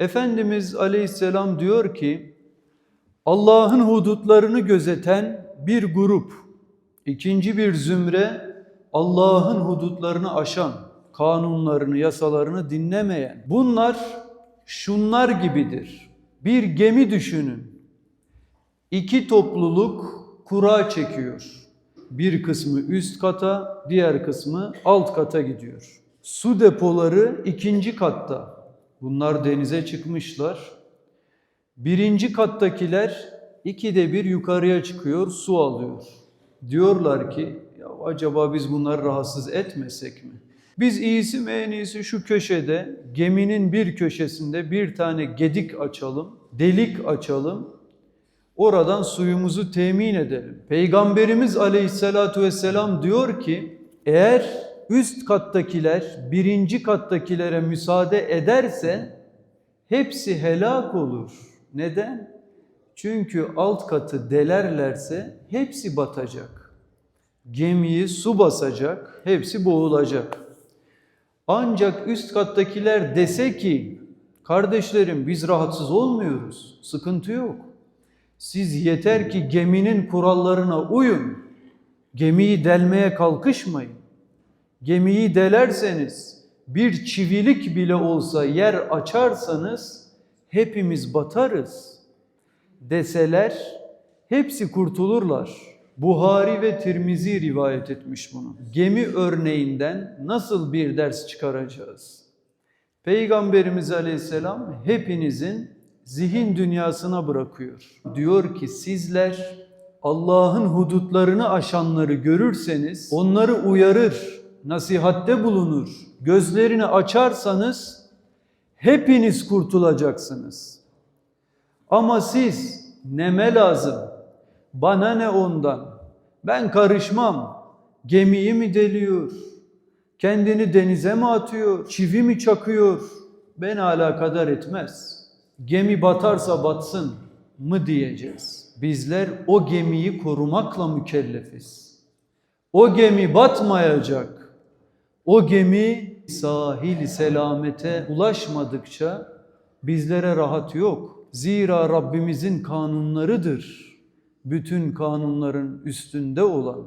Efendimiz Aleyhisselam diyor ki Allah'ın hudutlarını gözeten bir grup, ikinci bir zümre Allah'ın hudutlarını aşan, kanunlarını, yasalarını dinlemeyen. Bunlar şunlar gibidir. Bir gemi düşünün. İki topluluk kura çekiyor. Bir kısmı üst kata, diğer kısmı alt kata gidiyor. Su depoları ikinci katta. Bunlar denize çıkmışlar. Birinci kattakiler ikide bir yukarıya çıkıyor, su alıyor. Diyorlar ki, ya acaba biz bunları rahatsız etmesek mi? Biz iyisi mi en iyisi şu köşede, geminin bir köşesinde bir tane gedik açalım, delik açalım, oradan suyumuzu temin edelim. Peygamberimiz aleyhissalatu vesselam diyor ki, eğer üst kattakiler birinci kattakilere müsaade ederse hepsi helak olur. Neden? Çünkü alt katı delerlerse hepsi batacak. Gemiyi su basacak, hepsi boğulacak. Ancak üst kattakiler dese ki, kardeşlerim biz rahatsız olmuyoruz, sıkıntı yok. Siz yeter ki geminin kurallarına uyun, gemiyi delmeye kalkışmayın. Gemiyi delerseniz, bir çivilik bile olsa yer açarsanız hepimiz batarız deseler hepsi kurtulurlar. Buhari ve Tirmizi rivayet etmiş bunu. Gemi örneğinden nasıl bir ders çıkaracağız? Peygamberimiz Aleyhisselam hepinizin zihin dünyasına bırakıyor. Diyor ki sizler Allah'ın hudutlarını aşanları görürseniz onları uyarır, nasihatte bulunur. Gözlerini açarsanız hepiniz kurtulacaksınız. Ama siz neme lazım? Bana ne ondan? Ben karışmam. Gemiyi mi deliyor? Kendini denize mi atıyor? Çivi mi çakıyor? Beni alakadar etmez. Gemi batarsa batsın mı diyeceğiz. Bizler o gemiyi korumakla mükellefiz. O gemi batmayacak. O gemi sahil selamete ulaşmadıkça bizlere rahat yok. Zira Rabbimizin kanunlarıdır. Bütün kanunların üstünde olan